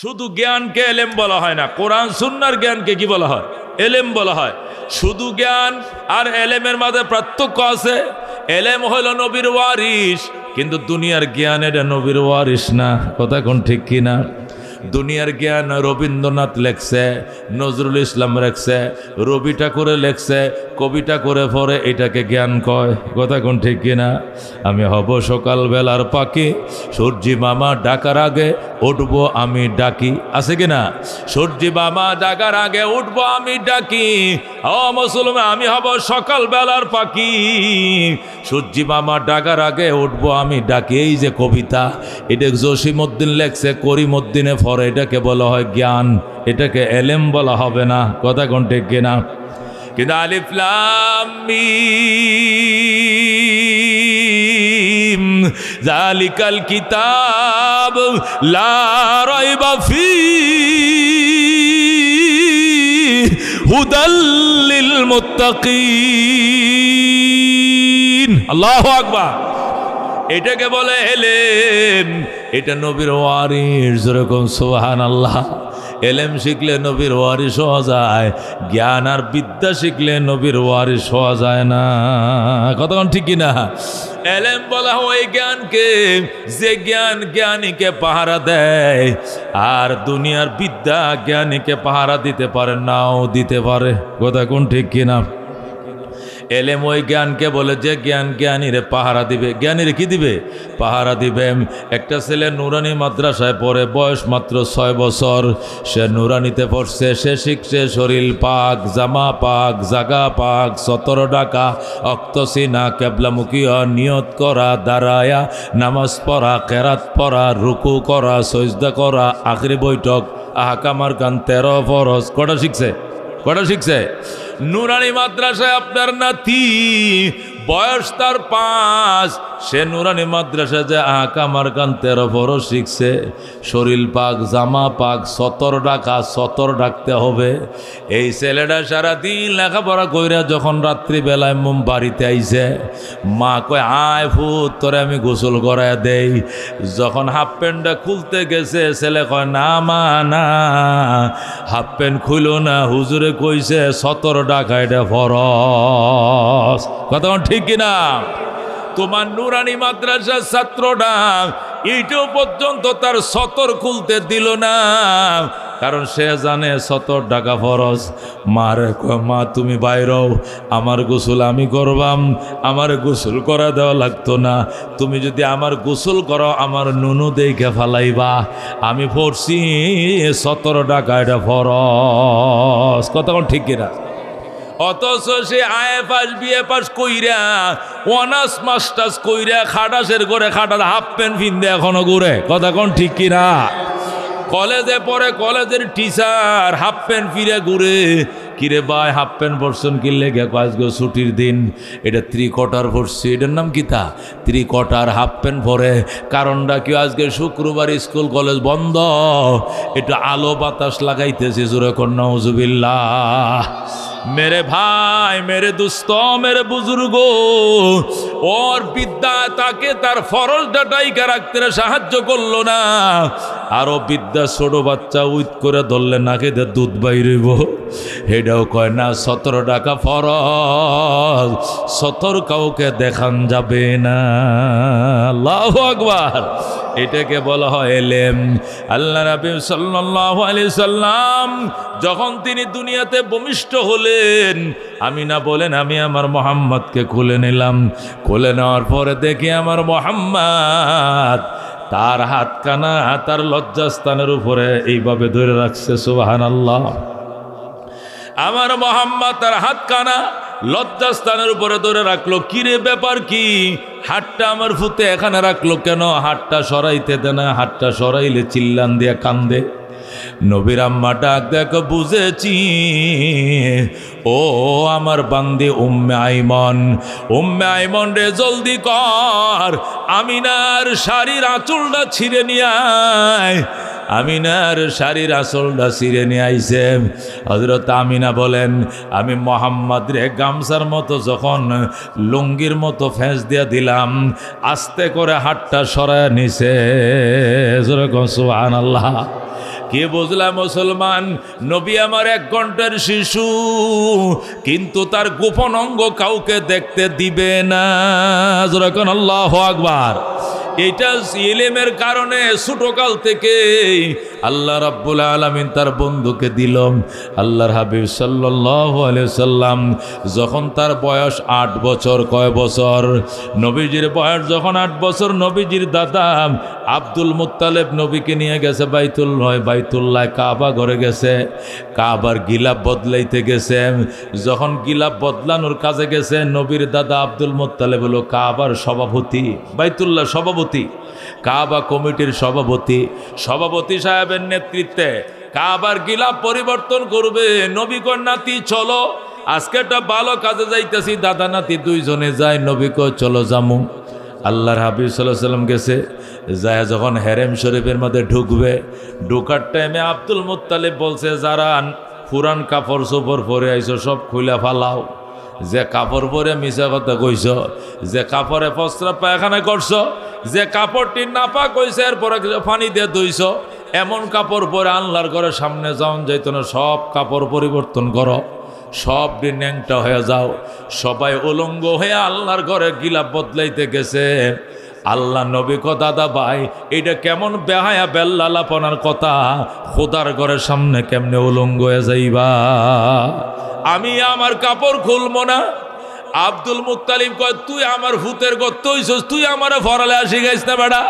শুধু জ্ঞানকে এলেম বলা হয় না, কোরআন সুন্নার জ্ঞানকে কি বলা হয়? এলেম বলা হয়। শুধু জ্ঞান আর এলেমের মাঝে পার্থক্য আছে। এলেম হলো নবীর ওয়ারিস কিন্তু দুনিয়ার জ্ঞান এটা নবীর ওয়ারিস না। কথা কোন ঠিক কিনা? দুনিয়ার জ্ঞান রবীন্দ্রনাথ লেখছে, নজরুল ইসলাম লেখছে রবি ঠাকুরে লেখছে কবিতা করে পরে এটাকে জ্ঞান কয়। কথা কোন ঠিক কিনা? আমি হব সকাল বেলার পাখি, সূর্যি মামা ডাকার আগে উঠবো আমি ডাকি। আছে কিনা? সূর্যি মামা ডাকার আগে উঠবো আমি ডাকি। ও মুসলমান, আমি হব সকাল বেলার পাখি, সূর্যি মামা ডাকার আগে উঠবো আমি ডাকি। এই যে কবিতা, এটা জসিমউদ্দিন লেখছে, করিমউদ্দিনে ফরে এটাকে বলা হয় জ্ঞান। এটাকে এলেম বলা হবে না। কথা কোন ঠিক কিনা? কিন্তু আলিফলাম জালিকাল কিতাব লা রাইবা ফি হুদাল্লিল মুত্তাকিন। আল্লাহু আকবার। এটাকে বলে এলেম। এটা নবীর ওয়ারিস যেরকম সোহান আল্লাহ এলেম শিখলে নবীর ওয়ারিস হওয়া যায়, জ্ঞান আর বিদ্যা শিখলে নবীর ওয়ারিস হওয়া যায় না। কতক্ষণ ঠিক না এলেম বলা হয় জ্ঞানকে, যে জ্ঞান জ্ঞানীকে পাহারা দেয়, আর দুনিয়ার বিদ্যা জ্ঞানীকে পাহারা দিতে পারে, নাও দিতে পারে। কথা কোন ঠিক কিনা? এলেম ওই জ্ঞানকে বলে যে জ্ঞান জ্ঞানীরে পাহারা দিবে। জ্ঞানীরে কি দিবে? পাহারা দিবে। একটা ছেলে নুরানি মাদ্রাসায় পড়ে, বয়স মাত্র ছয় বছর। সে নুরানিতে পড়ছে, সে শিখছে শরীর পাক, জামা পাক, জাগা পাক, সতর ডাকা, অক্তসিনা কেবলামুখী নিয়ত করা, দাঁড়ায়া, নামাজ পড়া, কেরাত পড়া, রুকু করা, সজদা করা, আখরি বৈঠক, আহাকামার গান তেরো ফরজ। কটা শিখছে? কটা শিখছে? নুরানি মাদ্রাসায় আপনার নাতি বয়স তার পাঁচ সে নুরানি মাদ্রাসা যে আঁকা মারকান তেরো বড় শিখছে, শরীর পাক, জামা পাক, সতর ডাকা, সতর ডাকতে হবে। এই ছেলেটা সারাদিন লেখাপড়া কইরা যখন রাত্রিবেলায় মোম বাড়িতে আইছে, মা কয়, আয় ফুট তোরে আমি গোসল করায় দেই। যখন হাফ প্যান্টটা খুলতে গেছে, ছেলে কয়, না মা, না। হাফ প্যান্ট খুইল না, হুজুরে কইছে, সতর ডাকা, এটা ফরস কথা ঠিক কিনা? তোমার নুরানি মাদ্রাসার ছাত্রটা এইটাও পর্যন্ত তার সতর খুলতে দিল না। কারণ সে জানে সতর টাকা ফরজ। মার মা, তুমি বাইরও আমার গোসল আমি করবাম। আমার গোসল করা দেওয়া লাগতো না। তুমি যদি আমার গোসল করো, আমার নুনু দেখে ফালাইবা। আমি পড়ছি সতর টাকা, এটা ফরজ। কতক্ষণ ঠিক কিনা? অথচ সে আয়ে পাস বিয়ে পাস কইরা, অনার্স, মাস্টার্স কইরা খাটাসের করে খাটাস হাফ প্যান্ট ফিন্দে এখনও ঘুরে। কথা কোন ঠিক কিনা? কলেজে পড়ে কলেজের টিচার হাফ প্যান্ট ফিরে ঘুরে, কিরে ভাই, হাফ প্যান্ট পরশন কিনলে গে আজকে ছুটির দিন। এটা ত্রিকটার পরছি। এটার নাম কি তা? ত্রিকটার হাফ প্যান্ট পরে। কারণটা কি আজকে শুক্রবার স্কুল কলেজ বন্ধ? এটা আলো বাতাস লাগাইতেছে জোরে কন্যা হুজুবিল্লাহ মেরে ভাই মেরে দুস্ত মেরে বুজুর্গ ওর বিদ্যা তাকে তার ফরজ ডাটাইকা রাখতে সাহায্য করল না আরও বিদ্যা ছোট বাচ্চা উইত করে ধরলে নাকে দিয়ে দুধ বাইরেব এটাও কয় না সতেরো টাকা ফরজ সতর কাউকে দেখান যাবে না আল্লাহ আকবার এটাকে বলা হয় এলেম। আল্লাহ নবী সাল্লাল্লাহু আলাইহি সাল্লাম যখন তিনি দুনিয়াতে ভূমিষ্ঠ হলেন আমি না বলেন, আমি আমার মোহাম্মদকে খুলে নিলাম। খুলে নেওয়ার পরে দেখি আমার মোহাম্মদ তার হাতখানা তার লজ্জাস্থানের উপরে এইভাবে ধরে রাখছে সুবাহান আল্লাহ আমার মোহাম্মদ তার হাতখানা লজ্জাস্থানের উপরে ধরে রাখল, কিরে ব্যাপার কি? হাতটা আমার ফুতে এখানে রাখল কেন? হাতটা সরাইতে দে না, হাতটা সরাইলে চিল্লান দিয়া কান্দে। নবীর আম্মা ডাক, দেখো, বুঝেছি। ও আমার বান্দি উম্মে আইমন উম্মে আইমন রে, জলদি কর। আমিনার শাড়ির আঁচলটা ছিঁড়ে নিয়ে আয়। আমিনার শাড়ির আসলটা ছিঁড়ে নিয়ে আইছে। হজরত আমিনা বলেন, আমি মোহাম্মদ রে গামছার মতো যখন লুঙ্গির মতো ফেঁস দিয়ে দিলাম, আস্তে করে হাতটা সরায় নিছে। আল্লাহ কে বুঝলা মুসলমান, নবী আমার এক ঘণ্টার শিশু, কিন্তু তার গোপন অঙ্গ কাউকে দেখতে দিবে না। আল্লাহ আকবার। এটা ইলেমের কারণে ছোটকাল থেকে আল্লাহ রাব্বুল আলমিন তার বন্ধুকে দিল আল্লাহর হাবিব সাল্লাহ সাল্লাম যখন তার বয়স আট বছর, কয় বছর? নবীজির বয়স যখন আট বছর, নবীজির দাদা আব্দুল মুত্তালেব নবীকে নিয়ে গেছে বাইতুল নয়, বাইতুল্লাহ কাবা ঘরে গেছে। কাবার গিলাপ বদলাইতে গেছে। যখন গিলাপ বদলানোর কাজে গেছে, নবীর দাদা আব্দুল মুত্তালেব হলো কাবার সভাপতি, বাইতুল্লাহ সভাপতি। কাবা কমিটির সভাপতি সভাপতি সাহেবের নেতৃত্বে কাবার গিলা পরিবর্তন করবে নবীকর নাতি চলো, আজকে একটা ভালো কাজে যাইতেছি, দাদা নাতি দুইজনে যায় নবীক চলো জামু আল্লাহর হাবিব সাল্লাহ সাল্লাম গেছে, যায় যখন হেরেম শরীফের মধ্যে ঢুকবে, ঢুকার টাইমে আব্দুল মুত্তালিব বলছে, যারা পুরান কাপড় চোপড় পরে আইছো, সব খুলে ফালাও। যে কাপড় পরে মিশা কথা কইছ, যে কাপড়ে ফসরা পায়খানা করছ যে কাপড়টি নাপা কইছে এরপরে পানি দিয়ে ধুইছ, এমন কাপড় পরে আল্লাহর ঘরের সামনে যাওন যাইতো না সব কাপড় পরিবর্তন করো সব ন্যাংটা হয়ে যাও। সবাই উলঙ্গ হয়ে আল্লাহর ঘরে গিলাপ বদলাইতে গেছে। আল্লাহ নবী কো ভাই এটা কেমন বেহায়া বেল্লালাপনার কথা? খোদার ঘরের সামনে কেমনে উলঙ্গ হয়ে যাইবা? আমি আমার কাপড় খুলবো না আব্দুল মুক্তালিম কয়, তুই আমার ভূতের গত্ত হইছস, তুই আমার ফরালে আসি গাইস না বেড়া।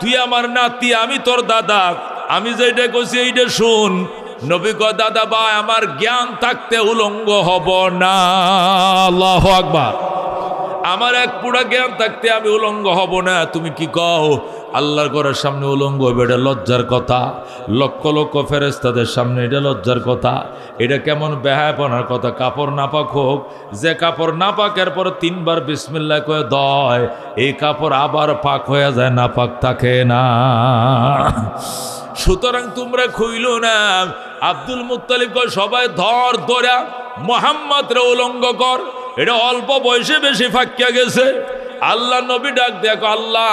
তুই আমার নাতি, আমি তোর দাদা। আমি যেটা কইছি এইটা শুন। নবী কয়, দাদা ভাই, আমার জ্ঞান থাকতে উলঙ্গ হব না। আল্লাহ আকবার। আমার এক পুরা জ্ঞান থাকতে আমি উলঙ্গ হব না, তুমি কি কও? আল্লাহর ঘরের সামনে উলঙ্গ হবে, এটা লজ্জার কথা। লক্ষ লক্ষ ফেরেস্তাদের সামনে এটা লজ্জার কথা। এটা কেমন বেহায়পনার কথা, কাপড় নাপাক হোক, যে কাপড় নাপাকের পর তিনবার বিসমিল্লা করে দয়, এই কাপড় আবার পাক হয়ে যায় নাপাক থাকে না। সুতরাং তোমরা খুইল না। আব্দুল মুত্তালিব কয়, সবাই ধর ধরা মোহাম্মদ রে উলঙ্গ কর। এটা অল্প বয়সে বেশি ফাঁকিয়া গেছে। আল্লাহ নবী ডাক দেখো আল্লাহ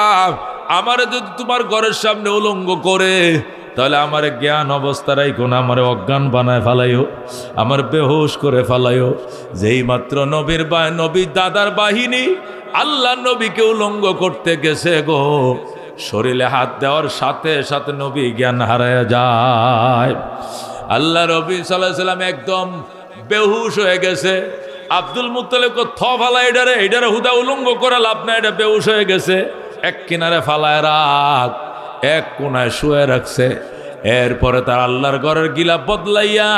আমারে যদি তোমার ঘরের সামনে উলঙ্গ করে, তাহলে আমার জ্ঞান অবস্থা রাইখো না, আমার অজ্ঞান বানায় ফালাইও, আমার বেহোশ করে ফালাইও। যেই মাত্র নবীর বা নবীর দাদার বাহিনী আল্লাহ নবীকে উলঙ্গ করতে গেছে গো। শরীরে হাত দেওয়ার সাথে সাথে নবী জ্ঞান হারায় যায়। আল্লাহ রবি সাল্লাহ সাল্লাম একদম বেহুশ হয়ে গেছে। আব্দুল মুতালেব থ ফালা এটারে এটারে হুদা উলঙ্গ করে লাভ না এটা বেহুশ হয়ে গেছে। এক কিনারে ফালায় রাখ, এক কোনায় শুয়ে রাখছে। এরপরে তার আল্লাহর ঘরের গিলা বদলাইয়া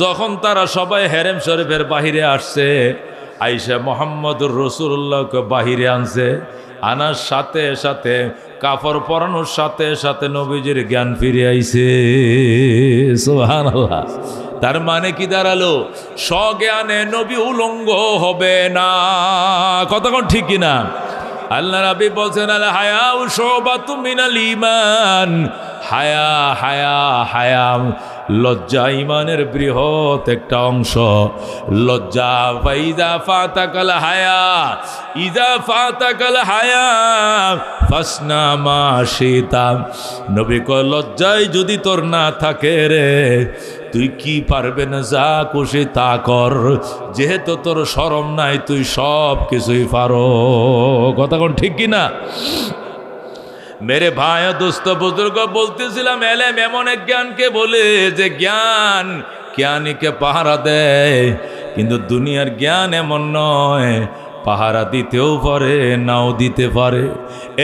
যখন তারা সবাই হেরেম শরীফের বাহিরে আসছে, আইসা মোহাম্মদুর রসুল্লাহকে বাহিরে আনছে। আনার সাথে সাথে কাপড় পরানোর সাথে সাথে নবীজির জ্ঞান ফিরে আইছে। সোহান তার মানে কি দাঁড়াল? স্বজ্ঞানে নবী উলঙ্গ হবে না। কতক্ষণ ঠিক কিনা? আল্লাহ রাবি বলছেন, আল হায়া শোবাতু মিনাল ইমান হায়া হায়া হায়া, লজ্জা ইমানের বৃহৎ একটা অংশ। লজ্জা ফাইদা ফাতাকাল হায়া ইদা ফাতাকাল হায়া, ফাসনা মা সীতা নবী লজ্জায় যদি তোর না থাকে রে তুই কি পারবে না যা খুশি তা কর। যেহেতু তোর সরম নাই, তুই সব কিছুই পারো। কথা কোন ঠিক কিনা? মেরে ভাই দোস্ত বুজুর্গ, বলতেছিলাম, এলেম এমন এক জ্ঞানকে বলে যে জ্ঞান জ্ঞানীকে পাহারা দেয়, কিন্তু দুনিয়ার জ্ঞান এমন নয়, পাহারা দিতেও পারে, নাও দিতে পারে।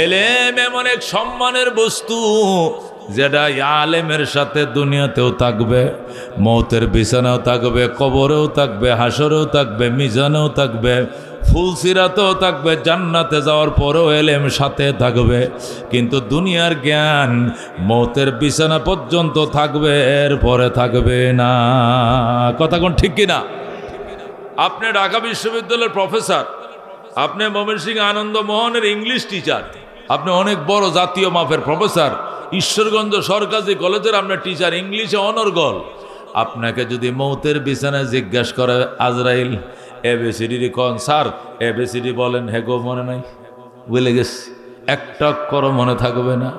এলেম এমন এক সম্মানের বস্তু যেটা আলেমের সাথে দুনিয়াতেও থাকবে, মৌতের বিছানাও থাকবে, কবরেও থাকবে, হাসরেও থাকবে, মিজানেও থাকবে, ফুলসিরাতেও থাকবে, জান্নাতে যাওয়ার পরেও এলেম সাথে থাকবে। কিন্তু দুনিয়ার জ্ঞান মৌতের বিছানা পর্যন্ত থাকবে, এরপরে থাকবে না। কথা কোন ঠিক কিনা? আপনি ঢাকা বিশ্ববিদ্যালয়ের প্রফেসর, আপনি মমিন সিং আনন্দ মোহনের ইংলিশ টিচার, আপনি অনেক বড় জাতীয় মাপের প্রফেসর ঈশ্বরগঞ্জ সরকারি কলেজের আপনার টিচার ইংলিশে অনর্গল আপনাকে যদি মৌতের বিছানায় জিজ্ঞাসা করে, আজরাইল এবিসিডি কন স্যার? এবিসিডি বলেন, হে গো, মনে নাই? বলে গেছি। একটা অক্ষরও মনে থাকবে না।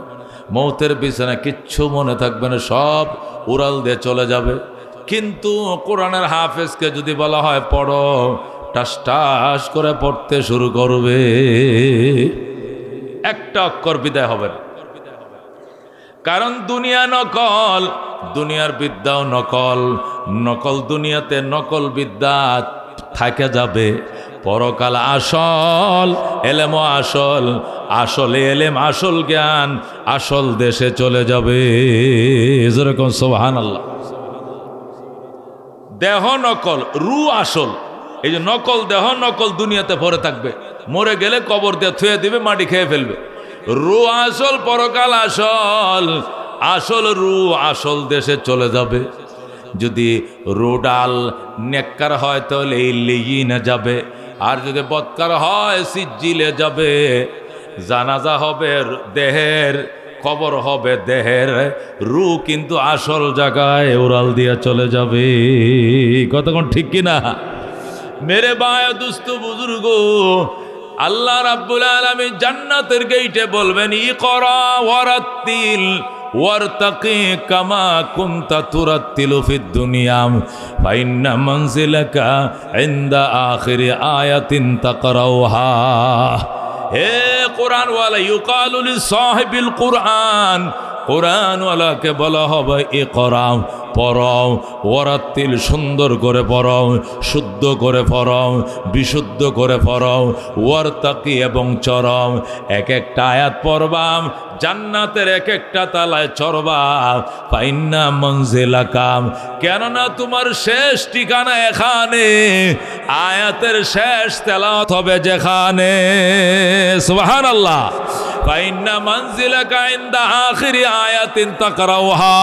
মৌতের বিছানা কিচ্ছু মনে থাকবে না, সব উড়াল দিয়ে চলে যাবে। কিন্তু কোরআনের হাফেজকে যদি বলা হয়, পড়ো, টাস টাস করে পড়তে শুরু করবে। একটা অক্ষর বিদায় হবে না। কারণ দুনিয়া নকল, দুনিয়ার বিদ্যাও নকল। নকল দুনিয়াতে নকল বিদ্যা থাকে যাবে। পরকাল আসল এলেম আসল। আসলে এলেম, আসল জ্ঞান, আসল দেশে চলে যাবে। যেরকম সোহান আল্লাহ দেহ নকল, রু আসল। এই যে নকল দেহ, নকল দুনিয়াতে ভরে থাকবে। মরে গেলে কবর দিয়ে থুয়ে দিবে, মাটি খেয়ে ফেলবে। রু আসল, পরকাল আসল। আসল রু আসল দেশে চলে যাবে। যদি রুডাল নেককার হয়, তাহলে এই লিগিনে যাবে। আর যদি বৎকার হয়, সিজ্জিলে যাবে। জানাজা হবে দেহের, কবর হবে দেহের। রু কিন্তু আসল জায়গায় উড়াল দিয়ে চলে যাবে। কতক্ষণ ঠিক কিনা? মেরে বায় দুস্থ বুজুর্গ আল্লাহ রাব্বুল আলামিন জান্নাতের গেইটে বলবেন ই করা ওয়ারাত্তিল ওয়ারতাকি বলা হবে এ করাও পড়াও ওরাত্তিল সুন্দর করে পড়াও শুদ্ধ করে পড়াও বিশুদ্ধ করে পড়াও ওয়ার তাকি এবং চরম এক একটা আয়াত পড়বাম, জান্নাতের এক একটা তালায় চরবা পাইন্না মঞ্জিলা কাম কেননা তোমার শেষ ঠিকানা এখানে, আয়াতের শেষ তেলাওয়াত হবে যেখানে। সুবহান আল্লাহ ফাইন্না মঞ্জিলাকা ইনদা আখিরি আয়াতিন তাকরাউহা।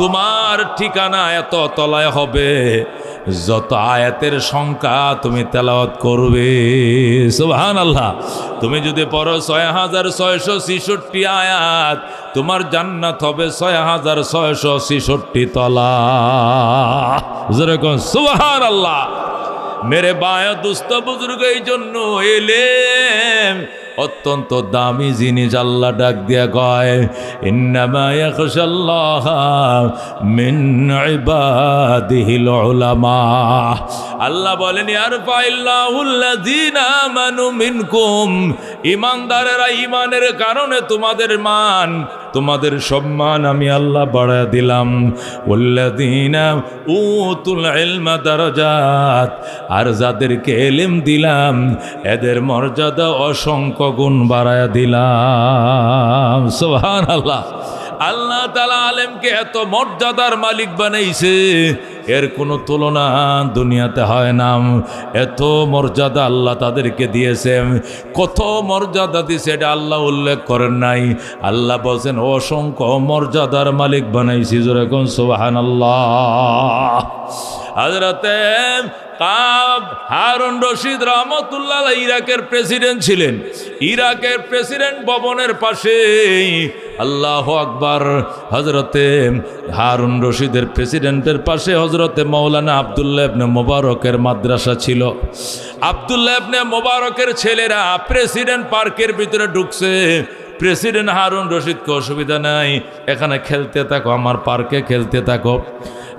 তোমার ঠিকানা এত তলায় হবে। যত আয়াতের সংখ্যা তুমি তেলাওয়াত করবে। সুবহান আল্লাহ তুমি যদি পড়ো ছয় হাজার ছয়শো ছিষট্টি আয়াত, তোমার জান্নাত হবে ছয় হাজার ছয়শো ছিষট্টি তলা। যেরকম সুবহান আল্লাহ মেরে বায়া দুস্থ বুজুর্গ এই জন্য এলেম। অত্যন্ত দামি জিনিস আল্লাহ ডাক দিয়া কয়, ইন্নামা আল্লাহ বলেন ইমানদারেরা ইমানের কারণে তোমাদের মান তোমাদের সম্মান আমি আল্লাহ বাড়া দিলাম। আর যাদেরকে এলেম দিলাম, এদের মর্যাদা অসংখ্য গুণ বাড়ায় দিলাম। সোহান আল্লাহ আল্লাহ তালা আলেমকে এত মর্যাদার মালিক বানাইছে। এর কোনো তুলনা দুনিয়াতে হয় না। এত মর্যাদা আল্লাহ তাদেরকে দিয়েছেন কত মর্যাদা দিছে এটা আল্লাহ উল্লেখ করেন নাই। আল্লাহ বলছেন, অসংখ্য মর্যাদার মালিক বানাইছি যেরকম সোহান আল্লাহ হাজরাতে হারুন রশিদ রহমতুল্লাহ ইরাকের প্রেসিডেন্ট ছিলেন। ইরাকের প্রেসিডেন্ট ভবনের পাশে আল্লাহ আকবার হজরতে হারুন রশিদের প্রেসিডেন্টের পাশে হজরতে মৌলানা আবদুল্লাহ মোবারকের মাদ্রাসা ছিল। আবদুল্লাহ মোবারকের ছেলেরা প্রেসিডেন্ট পার্কের ভিতরে ঢুকছে। প্রেসিডেন্ট হারুন রশিদকে অসুবিধা নাই, এখানে খেলতে থাকো, আমার পার্কে খেলতে থাকো।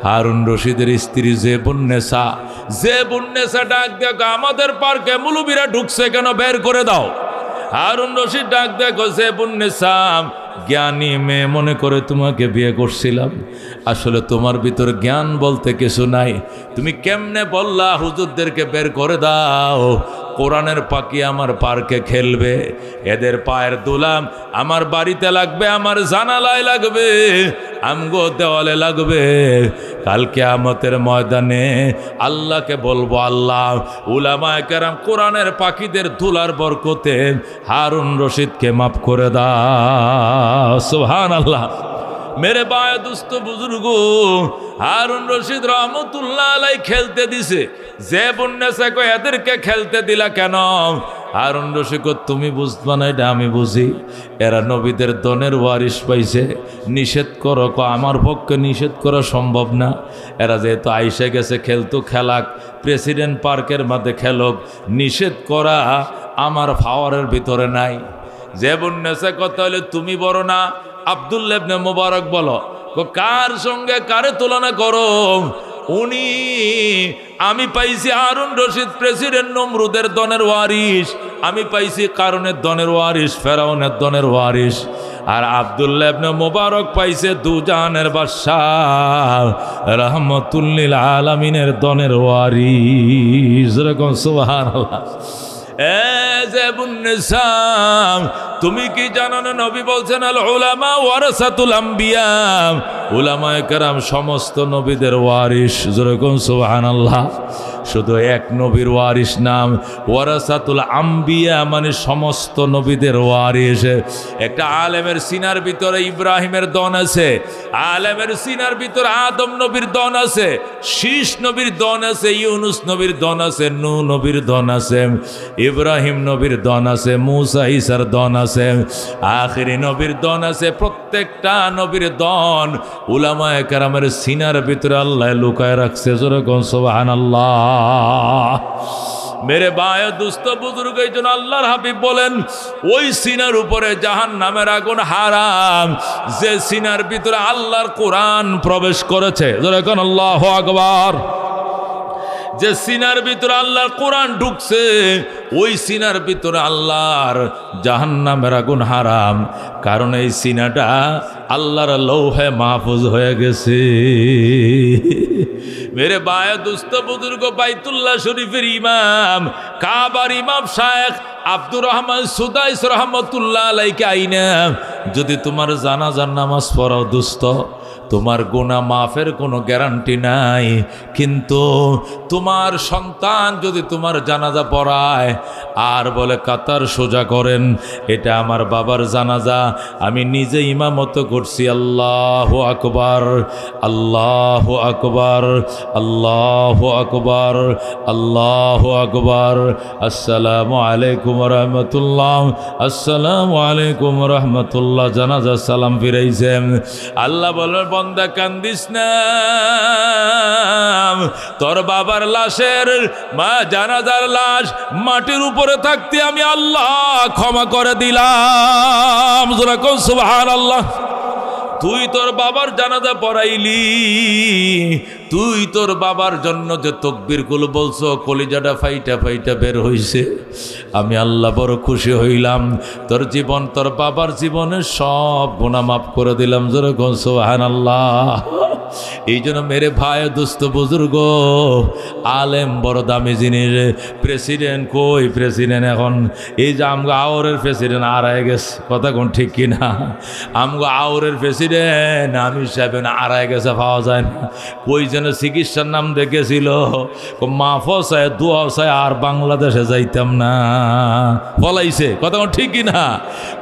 হারুন রশিদের স্ত্রী যে বন্যেসা যে বন্যেসা ডাক দেখো আমাদের পার্কে মুলুবিরা ঢুকছে কেন? বের করে দাও। হারুন রশিদ ডাক দেখো যে বন্যেসা জ্ঞানী মেয়ে মনে করে তোমাকে বিয়ে করছিলাম। আসলে তোমার ভিতর জ্ঞান বলতে কিছু নাই। তুমি কেমনে বললা, হুজুরদেরকে বের করে দাও। কোরআনের পাখি আমার পার্কে খেলবে, এদের পায়ের দুলাম আমার বাড়িতে লাগবে, আমার জানালায় লাগবে, আমগো দেওয়ালে লাগবে। কালকে আমতের ময়দানে আল্লাহকে বলব, আল্লাহ, উলামায় কেরাম কোরআনের পাখিদের ধুলার বরকতে হারুন রশিদকে মাফ করে দা সোহান আল্লাহ মেরে বায় দুস্থ বুজুর্গ। হারুন রশিদ রহমতুল্লাহ আলাই খেলতে দিছে। যে বন্যাসে কয় এদেরকে খেলতে দিলা কেন? হারুন রশিদ তুমি বুঝবা না, এটা আমি বুঝি। এরা নবীদের দনের ওয়ারিস পাইছে। নিষেধ করো আমার পক্ষে নিষেধ করা সম্ভব না। এরা যেহেতু আইসে গেছে খেলতো খেলাক। প্রেসিডেন্ট পার্কের মধ্যে খেলক। নিষেধ করা আমার ফাওয়ারের ভিতরে নাই। যে বন্যাসে কথা হলে তুমি বড় না। আবদুল্লাবনে মোবারক বলো কার সঙ্গে কারে তুলনা করো? উনি, আমি পাইছি আরুন রশিদ প্রেসিডেন্ট নমরুদের দনের ওয়ারিস আমি পাইছি কারণের দনের ওয়ারিস ফেরাউনের দনের ওয়ারিস আর আবদুল্লাহ ইবনে মোবারক পাইছে দুজানের বাদশাহ, রহমতুল্লিল আলামিনের দনের ওয়ারিস এরকম সুবহানাল্লাহ। তুমি কি জানো না নবী বলছেন, আল উলামা ওয়ারাসাতুল আম্বিয়া। উলামায়ে কেরাম সমস্ত নবীদের ওয়ারিস যেরকম সুবহানাল্লাহ। শুধু এক নবীর ওয়ারিস নাম, ওয়ারাসাতুল আম্বিয়া মানে সমস্ত নবীদের ওয়ারিস একটা আলেমের সিনার ভিতরে ইব্রাহিমের দন আছে, আলেমের সিনার ভিতরে আদম নবীর দন আছে, শীষ নবীর দন আছে, ইউনুস নবীর দন আছে নু নবীর দন আছে। ইব্রাহিম নবীর দন আছে, মুসা ইসার দন আছে, আখিরি নবীর দন আছে, প্রত্যেকটা নবীর দন উলামায়ে কেরামের সিনার ভিতরে আল্লাহ লুকায় রাখছে যেরকম সোবাহান আল্লাহ মেরে বায় দুস্থ বুজুর্গ এই জন্য আল্লাহর হাবিব বলেন, ওই সিনার উপরে জাহান নামের আগুন হারাম, যে সিনার ভিতরে আল্লাহর কোরআন প্রবেশ করেছে যেরকম আল্লাহ আকবার। যে সিনার ভিতরে আল্লাহর কোরআন ঢুকছে, ওই সিনার ভিতরে আল্লাহর জাহান্নামের আগুন হারাম। কারণ এই সিনাটা আল্লাহর লৌহে মাহফুজ হয়ে গেছে। মেরে বায়া দুস্থ বুজুর্গ বাইতুল্লাহ শরীফের ইমাম, কাবার ইমাম শায়েখ আব্দুর রহমান সুদাইস রহমতুল্লাহ আলাইকে আইনা, যদি তোমার জানাজার নামাজ পড়াও দুস্থ তোমার গোনা মাফের কোনো গ্যারান্টি নাই। কিন্তু তোমার সন্তান যদি তোমার জানাজা পড়ায়, আর বলে, কাতার সোজা করেন, এটা আমার বাবার জানাজা, আমি নিজে ইমামত করছি, আল্লাহ আকবার আল্লাহ আকবার আল্লাহ আকবার আল্লাহ আকবার, আসসালামু আলাইকুম রহমতুল্লাহ, আসসালামু আলাইকুম রহমতুল্লাহ। জানাজা সালাম ফিরাইছেন। আল্লাহ বলার বন্দা কান্দিস না। তোর বাবার লাশের মা জানাজার লাশ মাটির উপরে থাকতে আমি আল্লাহ ক্ষমা করে দিলাম। যেরকম সুবাহ আল্লাহ তুই তোর বাবার জানাজা পড়াইলি তুই তোর বাবার জন্য যে তকবিরগুলো বলছো, কলিজাটা ফাইটা ফাইটা বের হইছে। আমি আল্লাহ বড় খুশি হইলাম। তোর জীবন, তোর বাবার জীবনে সব গুণা মাফ করে দিলাম। যেরকম সোহান আল্লাহ এই জন্য মেরে ভাই, দুস্থ বুজুর্গ, আলেম, বড় দামি জিনিস। প্রেসিডেন্ট কই? প্রেসিডেন্ট এখন এই যে আমগো আওরের প্রেসিডেন্ট আড়াই গেছে। কথা কোন ঠিক কিনা আমগো আওরের প্রেসিডেন্ট আমি সাহেব আড়াই গেছে, পাওয়া যায় না। কই যেন চিকিৎসার নাম দেখেছিল। মাফও চায় দোয়াও চায় আর বাংলাদেশে যাইতাম না। ফলাইছে কথা কোন ঠিক কিনা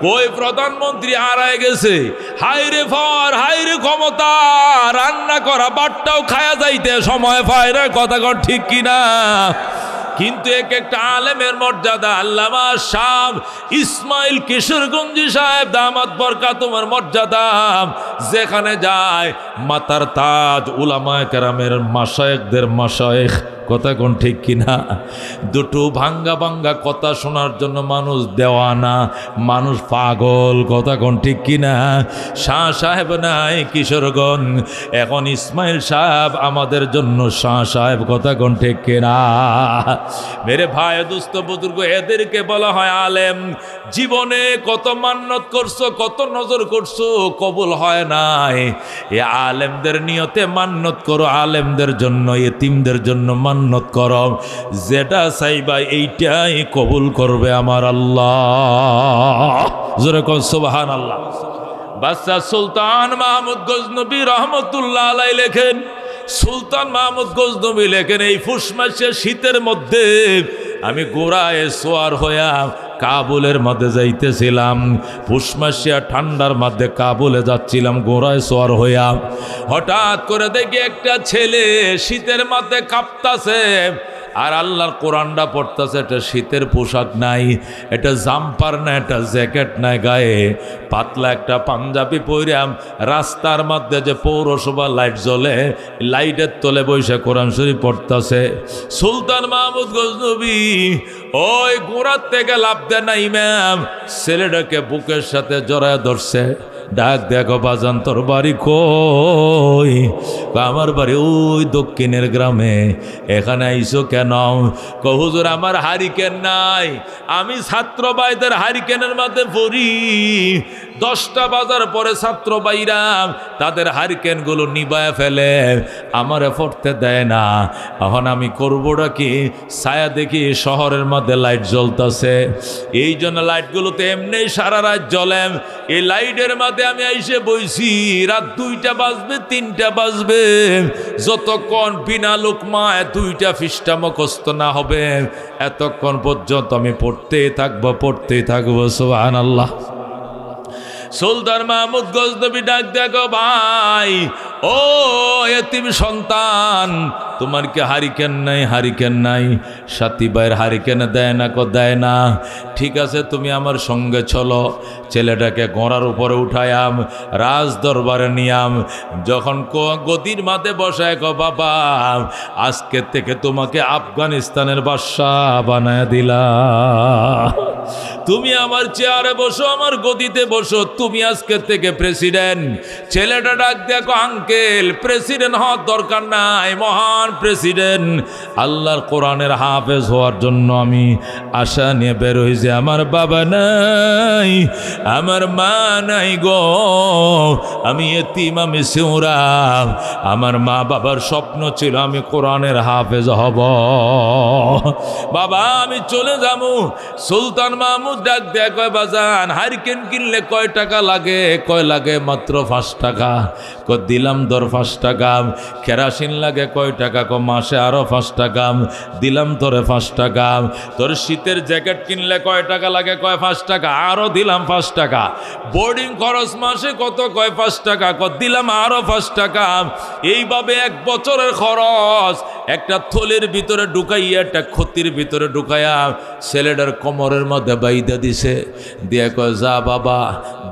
কই প্রধানমন্ত্রী আড়াই গেছে? হাইরে ফর হাইরে ক্ষমতা রান্না করা বাটটাও খায়া যাইতে সময় পায় না, কথা কর ঠিক কিনা? কিন্তু এক একটা আলেমের মর্যাদা, আল্লামা সাহ ইসমাইল কিশোরগঞ্জি সাহেব, দামাত বরকা তোমার মর্যাদা। যেখানে যায় মাতার তাজ উলামায় কেরামের মাসায়েকদের মাসায়েক কথা কোন ঠিক কিনা? দুটো ভাঙ্গা ভাঙ্গা কথা শোনার জন্য মানুষ দেওয়া না মানুষ পাগল, কথা কোন ঠিক কিনা? শাহ সাহেব নাই কিশোরগঞ্জ এখন ইসমাইল সাহেব আমাদের জন্য শাহ সাহেব, কথা কোন ঠিক কিনা? মেরে ভাই, দুস্থ বুজুর্গ, এদেরকে বলা হয় আলেম। জীবনে কত মান্নত করছ, কত নজর করছ, কবুল হয় নাই। এ আলেমদের নিয়তে মান্নত করো, আলেমদের জন্য, এতিমদের জন্য মান্নত করম। যেটা চাইবা এইটাই কবুল করবে আমার আল্লাহ। যেরকম আল্লাহ বাদশাহ সুলতান মাহমুদ গজনবী রহমতুল্লাহ আলাই লেখেন, সুলতান মাহমুদ গজনবী লেখেন, এই ফুস মাসে শীতের মধ্যে আমি গোড়ায় সোয়ার হইয়া কাবুলের মধ্যে যাইতেছিলাম। পুষমাসিয়া ঠান্ডার মধ্যে কাবুলে যাচ্ছিলাম, গোড়ায় সোয়ার হইয়া। হঠাৎ করে দেখি একটা ছেলে শীতের মধ্যে কাঁপতাছে। আর আল্লাহর কোরআনটা পড়তেছে, এটা শীতের পোশাক নাই, এটা জাম্পার না এটা জ্যাকেট নাই, গায়ে পাতলা একটা পাঞ্জাবি পইরাম রাস্তার মধ্যে যে পৌরসভা লাইট জ্বলে, লাইটের তলে বসে কোরআন শরীফ পড়তেছে। সুলতান মাহমুদ গজনবী, ওই গোড়ার থেকে লাভ দেয় না ইমাম, ছেলেটাকে বুকের সাথে জড়ায় ধরছে। ডাক দেখো বাজান, তোর বাড়ি কই? আমার বাড়ি ওই দক্ষিণের গ্রামে। এখানে আইসো কেন? কহুজুর আমার হারিকেন নাই। আমি ছাত্র ভাইদের হারিকেনের মধ্যে পড়ি। দশটা বাজার পরে ছাত্র ভাইরা তাদের হারিকেনগুলো নিবায় ফেলে, আমারে পড়তে দেয় না। এখন আমি করবোটা কি? ছায়া দেখি শহরের মধ্যে লাইট জ্বলতেছে। এই জন্য লাইটগুলোতে এমনি সারা রাত জ্বলে। এই লাইটের মধ্যে আমি আইসে বইছি, রাত দুইটা বাজবে, তিনটা বাজবে। যতক্ষণ বিনা লোকমায় দুইটা ফিসটা মুখস্থ না হবে, এতক্ষণ পর্যন্ত আমি পড়তেই থাকব পড়তেই থাকব সোহান আল্লাহ সুলতান মাহমুদ গজনবী ডাক দেখো ভাই, ও এতিম সন্তান তোমার কি হারিকেন নাই? হারিকেন নাই। সাথী ভাইয়ের হারিকেন দেয় না কো? দেয় না। ঠিক আছে, তুমি আমার সঙ্গে চলো। ছেলেটাকে গোড়ার উপরে উঠায়াম রাজ দরবারে নিয়াম। যখন গদির মাঝে বসায় কো, বাবা, আজকে থেকে তোমাকে আফগানিস্তানের বাদশাহ বানায় দিলা তুমি আমার চেয়ারে বসো, আমার গদিতে বসো। তুমি আজকে থেকে প্রেসিডেন্ট। ছেলেটা ডাক দেখো আঙ্কেল, প্রেসিডেন্ট হওয়ার দরকার নাই, মহান প্রেসিডেন্ট, আল্লাহর কোরআনের হাফেজ হওয়ার জন্য আমি আশা নিয়ে বের হয়েছি। আমার বাবা নাই, আমার মা নাই গো। আমি এতিম, আমি সিউরা আমার মা বাবার স্বপ্ন ছিল আমি কোরআনের হাফেজ হব। বাবা, আমি চলে যাব। সুলতান মাহমুদ ডাক দেয় কয়, বাজান, হারিকেন কিনলে কয় টাকা লাগে? কয়, লাগে মাত্র পাঁচ টাকা। ক দিলাম দর পাঁচ টাকা। কেরাসিন লাগে কয় টাকা? ক মাসে আরও পাঁচ টাকা দিলাম তোরে পাঁচ টাকা তোর শীতের জ্যাকেট কিনলে কয় টাকা লাগে? কয় পাঁচ টাকা? আরও দিলাম পাঁচ টাকা। বোর্ডিং খরচ মাসে কত? কয় পাঁচ টাকা? ক দিলাম আরও পাঁচ টাকা। এইভাবে এক বছরের খরচ। একটা থলের ভিতরে ঢুকাইয়া, একটা ক্ষতির ভিতরে ঢুকাইয়া ছেলেটার কোমরের মধ্যে বাইদা দিছে। দিয়ে কয়, যা বাবা,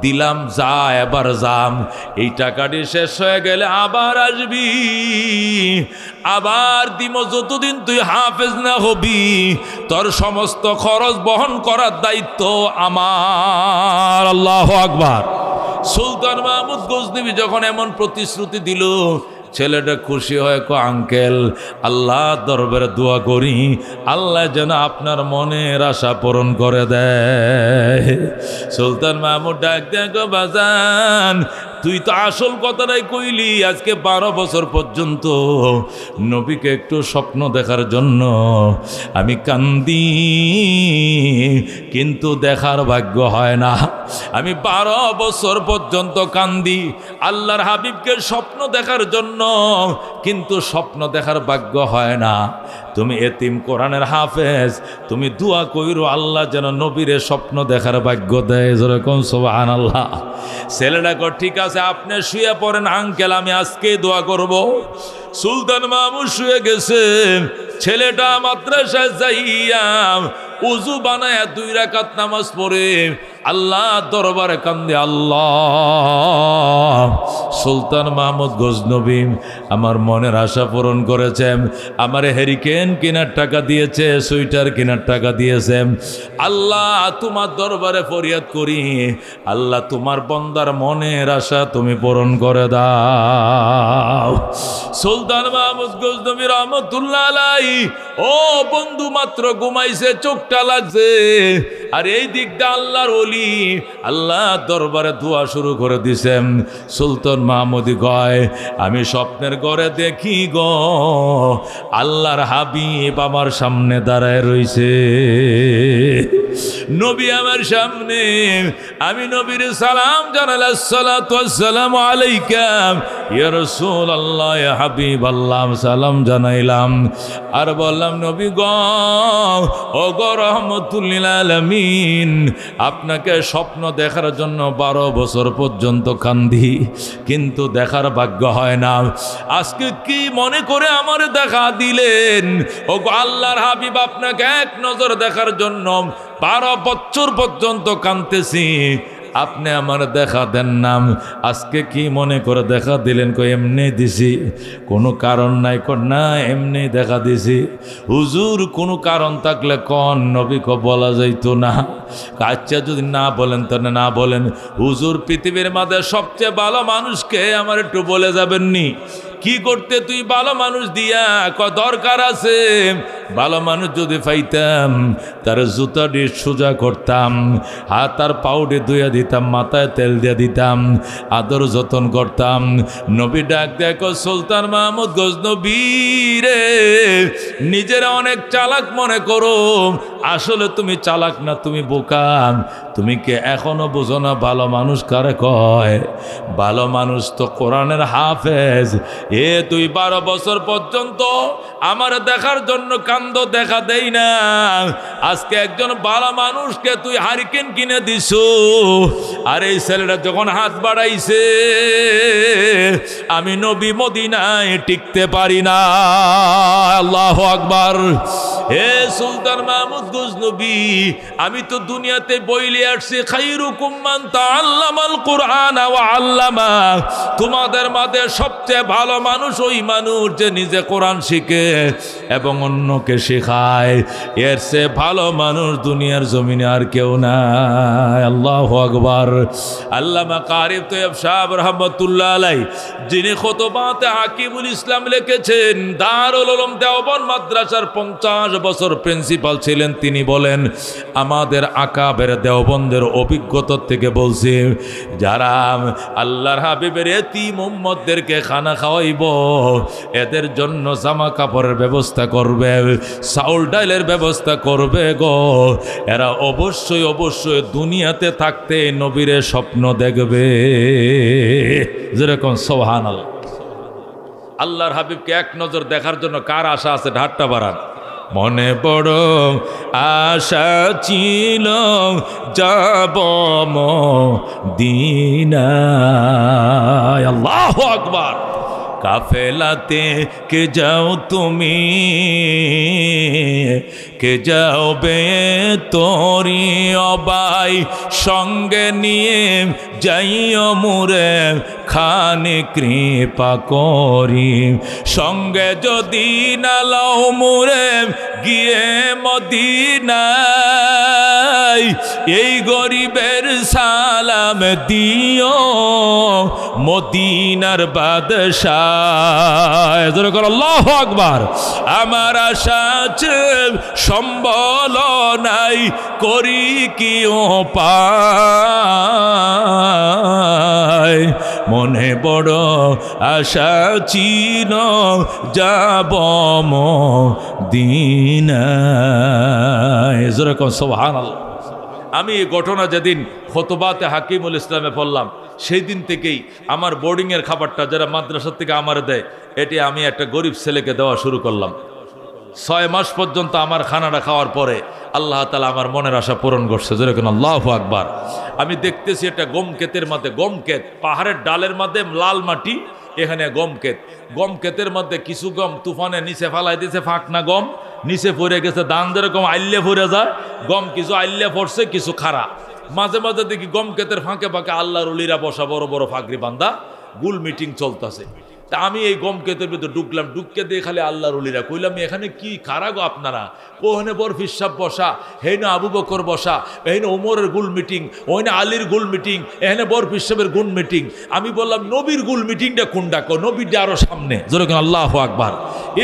দিলাম, যা, এবার যাম। এই টাকাটি শেষ হয়ে গেলে আবার আসবি। আবার দিম যতদিন তুই হাফেজ না হবি, তোর সমস্ত খরচ বহন করার দায়িত্ব আমার। আল্লাহ আকবার। সুলতান মাহমুদ গজনবী যখন এমন প্রতিশ্রুতি দিল, ছেলেটা খুশি হয় কো আঙ্কেল, আল্লাহ দরবারে দোয়া করি, আল্লাহ যেন আপনার মনের আশা পূরণ করে দেয়। সুলতান মাহমুদ ডাক দেখো বাজান তুই তো আসল কথাটাই কইলি, আজকে বারো বছর পর্যন্ত নবীকে একটু স্বপ্ন দেখার জন্য আমি কান্দি, কিন্তু দেখার ভাগ্য হয় না। আমি বারো বছর পর্যন্ত কান্দি, আল্লাহর হাবিবকে স্বপ্ন দেখার জন্য, কিন্তু স্বপ্ন দেখার ভাগ্য হয় না। তুমি এতিম কোরআনের হাফেজ, তুমি দোয়া কইরো আল্লাহ যেন নবীরে স্বপ্ন দেখার ভাগ্য দেয়। যেরকম সোহান আল্লাহ ছেলেটা কর ঠিক আছে, আপনি শুয়ে পড়েন আঙ্কেল আমি আজকে দোয়া করব। সুলতান মামু শুয়ে গেছেন ছেলেটা মাদ্রাসায় যাইয়া উজু বানায় দুই রাকাত নামাজ পড়ে। আল্লাহ দরবারে কান্দে, আল্লাহ। সুলতান মাহমুদ গজনবী আমার মনের আশা পূরণ করেছেন। আমার হেরিকেন কেনার টাকা দিয়েছে সুইটার কেনার টাকা দিয়েছে। আল্লাহ, তোমার দরবারে ফরিয়াদ করি। আল্লাহ, তোমার বন্দার মনের আশা তুমি পূরণ করে দাও। সুলতান মাহমুদ গজনবী রহমতুল্লাহ আলাই ও বন্ধু মাত্র ঘুমাইছে, চোখটা লাগছে। আর এই দিকটা আল্লাহর ওলি আল্লাহ দরবারে ধোয়া শুরু করে দিছেন। সুলতান মাহমুদি কয়, আমি স্বপ্নের ঘরে দেখি গো, আল্লাহর হাবিব আমার সামনে দাঁড়ায় রইছে। নবী আমার সামনে, আমি নবীর সালাম জানালাম আলাইকাম ইয়া রাসূলুল্লাহ, ইয়া হাবিব আল্লাহ সালাম জানাইলাম। আর বললাম, নবী গ ও গো আলামিন, আপনাকে স্বপ্ন দেখার জন্য বারো বছর পর্যন্ত কান্দি, কিন্তু দেখার ভাগ্য হয় না। আজকে কি মনে করে আমার দেখা দিলেন? ও আল্লাহর হাবিব, আপনাকে এক নজর দেখার জন্য বারো বছর পর্যন্ত কানতেছি আপনি আমার দেখা দেন নাম। আজকে কি মনে করে দেখা দিলেন? কই, এমনি দিছি। কোনো কারণ নাই কর না, এমনি দেখা দিছি। হুজুর, কোনো কারণ থাকলে কন? নবীকে বলা যাইতো না। আচ্ছা যদি না বলেন, তাহলে না বলেন। হুজুর, পৃথিবীর মাঝে সবচেয়ে ভালো মানুষকে আমার একটু বলে যাবেননি? কি করতে তুই? ভালো মানুষ দিয়া ক দরকার আছে। ভালো মানুষ যদি পাইতাম, তার জুতা দিয়ে সোজা করতাম, আর তার পাউডে ধুইয়া দিতাম, মাথায় তেল দিয়ে দিতাম, আদর যতন করতাম। নবী ডাক দেখো সুলতান মাহমুদ, গজনবী রে, নিজেরা অনেক চালাক মনে করো আসলে তুমি চালাক না, তুমি বোকা তুমি কে এখনও বোঝো না, ভালো মানুষ কারে কয়? ভালো মানুষ তো কোরআনের হাফেজ। এ তুই বারো বছর পর্যন্ত আমার দেখার জন্য কান্দ দেখা দেই না। আজকে একজন ভালো মানুষকে তুই হারিকেন কিনে দিছু। আর এই ছেলেটা যখন হাত বাড়াইছে, আমি নবী মদিনায় টিকতে পারি না। আল্লাহ আকবার। হে সুলতান মাহমুদ গজনবী আমি তো দুনিয়াতে বইলে আসছি, খাইরুকুম মান তাআল্লামাল কুরআন ওয়া আল্লামা। তোমাদের মাঝে সবচেয়ে ভালো মানুষ ওই মানুষ যে নিজে কোরআন শিখে এবং অন্যকে শেখায়। এর সে ভালো মানুষ দুনিয়ার জমিনে আর কেউ নাই। আল্লাহ আকবার। আল্লামা কারিব তৈব সাহেব রহমতুল্লাহ আলাই, যিনি খতবাতে হাকিমুল ইসলাম লিখেছেন, দারুল উলুম দেওবন মাদ্রাসার পঞ্চাশ বছর প্রিন্সিপাল ছিলেন তিনি বলেন, আমাদের আকাবের দেওবন্দের অভিজ্ঞতার থেকে বলছি, যারা আল্লাহর হাবিবের এতি মোহাম্মদদেরকে খানা খাওয়াইব, এদের জন্য জামা কাপড়ের ব্যবস্থা করবে, চাউল ডাইলের ব্যবস্থা করবে গো। এরা অবশ্যই অবশ্যই দুনিয়াতে থাকতে নবীরে স্বপ্ন দেখবে। যেরকম সোহান আল্লাহ আল্লাহর হাবিবকে এক নজর দেখার জন্য কার আশা আছে? ঢাট্টা বাড়ান। মনে বড় আশা ছিল যাব দিনা আল্লাহ আকবার। কাফেলাতে, কে যাও তুমি, কে যাও বে তোরি অবাই, সঙ্গে নিয়ে যাইও মুরে খানে কৃপা করি। সঙ্গে যদি না লও মুরে গিয়ে মদিনায়, এই গরিবের সালাম দিও মদিনার বাদশাহ। আল্লাহ আকবার। আমার আশা সম্বল নাই, করি কি ও পায়। মনে বড় আশা চিন, যাব দিন আমি এই ঘটনা যেদিন খতবাতে হাকিমুল ইসলামে পড়লাম, সেই দিন থেকেই আমার বোর্ডিংয়ের খাবারটা যারা মাদ্রাসা থেকে আমার দেয়, এটি আমি একটা গরিব ছেলেকে দেওয়া শুরু করলাম। ছয় মাস পর্যন্ত আমার খানাটা খাওয়ার পরে আল্লাহ তালা আমার মনের আশা পূরণ করছে। যেরকম আল্লাহ আকবার। আমি দেখতেছি একটা গম ক্ষেতের মধ্যে, গম ক্ষেত, পাহাড়ের ডালের মধ্যে, লাল মাটি, এখানে গম ক্ষেত। গম ক্ষেতের মধ্যে কিছু গম তুফানে নিচে ফালাই দিয়েছে, ফাঁকনা গম। নিচে পড়ে গেছে ধান যেরকম আইলে পড়ে যায়, গম কিছু আইলে পড়ছে, কিছু খারাপ মাঝে মাঝে দেখি গম ক্ষেতের ফাঁকে ফাঁকে আল্লাহর উলিরা বসা বড় বড় ফাঁকরি বান্দা, গুল মিটিং চলতেছে। তা আমি এই গম ক্ষেতের ভিতরে ঢুকলাম, ঢুককে দিয়ে খালি আল্লাহর উলিরা কইলাম এখানে কি গো আপনারা? ওখানে বর ফিসাব বসা? হেন আবু বকর বসা? এখানে ওমরের গুল মিটিং? ওখানে আলীর গুল মিটিং? এখানে বর ফিসাবের গুল মিটিং? আমি বললাম, নবীর গুল মিটিংটা কোনটা কো নবীরটা আরও সামনে। যেরকম আল্লাহ আকবার।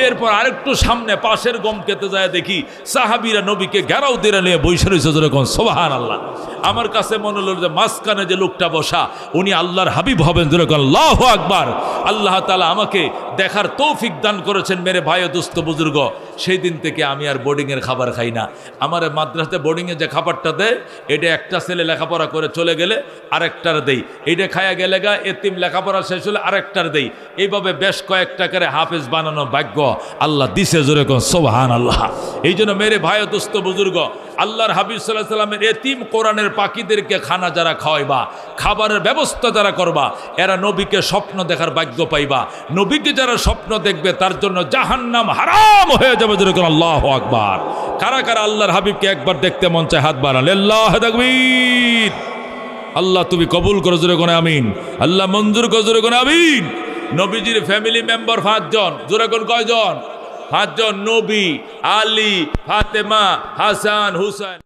এরপর আরেকটু সামনে, পাশের গম খেতে যায় দেখি সাহাবিরা নবীকে ঘেরাও দিয়ে নিয়ে বৈশা রয়েছে যেরকম সোবাহান আল্লাহ আমার কাছে মনে হলো যে মাঝখানে যে লোকটা বসা, উনি আল্লাহর হাবিব হবেন যেরকম আল্লাহ আকবার। আল্লাহ তালা আমাকে দেখার তৌফিক দান করেছেন, মেরে ভাই দুস্থ বুজুর্গ। সেই দিন থেকে আমি আর বোর্ডিংয়ের খাবার খাই না। আমার মাদ্রাসাতে বোর্ডিংয়ে যে খাবারটা দেয়, এটা একটা ছেলে লেখাপড়া করে চলে গেলে আরেকটার দেই। এটা খায়া গেলে গা, এতিম লেখাপড়া শেষ হলে আরেকটার দেই। এইভাবে বেশ কয়েকটা করে হাফেজ বানানো ভাগ্য আল্লাহ দিছে জোরে কোন সোহান আল্লাহ এই জন্য মেরে ভাই দুস্থ বুজুর্গ, আল্লাহর হাবিব সাল্লাহ সাল্লামের এতিম কোরআনের পাখিদেরকে খানা যারা খাওয়াইবা, খাবারের ব্যবস্থা যারা করবা, এরা নবীকে স্বপ্ন দেখার ভাগ্য পাইবা। নবীকে যারা স্বপ্ন দেখবে, তার জন্য জাহান্নাম হারাম হয়ে যাবে যেরকম আল্লাহ আকবার। কারা কারা আল্লাহর হাবিবকে একবার দেখতে মন চায়, হাত বাড়ান। আল্লাহ তাকবীর। আল্লাহ তুমি কবুল করো জোরে কোনে আমিন। আল্লাহ মঞ্জুর করো জোরে কোনে আমিন। নবীজির ফ্যামিলি মেম্বার পাঁচজন। জোরে কোন কয়জন? পাঁচজন নবী, আলী, ফাতেমা, হাসান, হুসাইন।